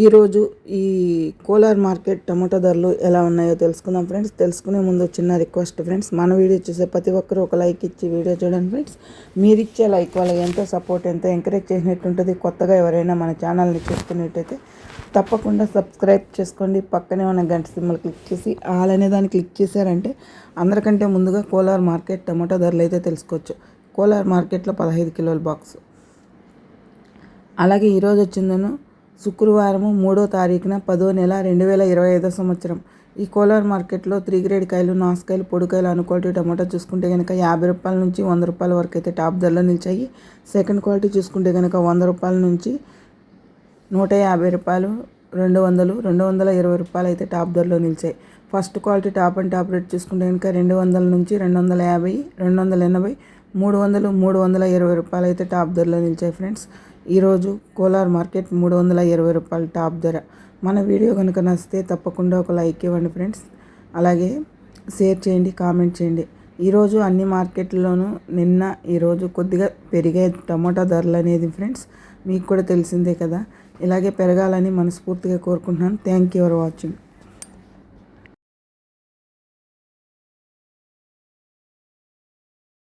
ఈరోజు ఈ Kolar market tomato ధరలు ఎలా ఉన్నాయో తెలుసుకుందాం ఫ్రెండ్స్. తెలుసుకునే ముందు చిన్న రిక్వెస్ట్ ఫ్రెండ్స్. మన వీడియో చూసే ప్రతి ఒక్కరూ ఒక లైక్ ఇచ్చి వీడియో చూడండి ఫ్రెండ్స్. మీరు ఇచ్చే లైక్ వల్ల ఎంతో సపోర్ట్ ఎంతో ఎంకరేజ్ చేసినట్టు ఉంటుంది. కొత్తగా ఎవరైనా మన ఛానల్ని చూస్తున్నట్టయితే తప్పకుండా సబ్స్క్రైబ్ చేసుకోండి. పక్కనే ఉన్న గంట సింబల్ క్లిక్ చేసి ఆల్ అనే దాన్ని క్లిక్ చేశారంటే అందరికంటే ముందుగా కోలార్ మార్కెట్ టమాటో ధరలు అయితే తెలుసుకోవచ్చు. కోలార్ మార్కెట్లో పదహైదు కిలోల బాక్స్. అలాగే ఈరోజు వచ్చిందను శుక్రవారము మూడో తారీఖున పదో నెల రెండు వేల ఇరవై ఐదో సంవత్సరం. ఈ కోలార్ మార్కెట్లో త్రీ గ్రేడ్ కాయలు నాసుకాయలు పొడికాయలు అనుకోటి టమాటా చూసుకుంటే కనుక యాభై రూపాయల నుంచి వంద రూపాయల వరకు అయితే టాప్ ధరలో నిలిచాయి. సెకండ్ క్వాలిటీ చూసుకుంటే కనుక వంద రూపాయల నుంచి నూట యాభై రూపాయలు రెండు వందలు రెండు వందల ఇరవై రూపాయలు అయితే టాప్ ధరలో నిలిచాయి. First quality top and top rate చూసుకుంటే కనుక రెండు వందల నుంచి రెండు వందల యాభై రెండు వందల ఎనభై మూడు వందలు మూడు వందల ఇరవై రూపాయలు అయితే టాప్ ధరలో నిలిచాయి ఫ్రెండ్స్. ఈరోజు కోలార్ మార్కెట్ మూడు వందల ఇరవై రూపాయలు టాప్ ధర. మన వీడియో కనుక నచ్చితే తప్పకుండా ఒక లైక్ ఇవ్వండి ఫ్రెండ్స్. అలాగే షేర్ చేయండి కామెంట్ చేయండి. ఈరోజు అన్ని మార్కెట్లలోనూ నిన్న ఈరోజు కొద్దిగా పెరిగే టమాటా ధరలు అనేది ఫ్రెండ్స్. మీకు కూడా తెలిసిందే కదా. ఇలాగే పెరగాలని మనస్ఫూర్తిగా కోరుకుంటున్నాను. Thank you for watching.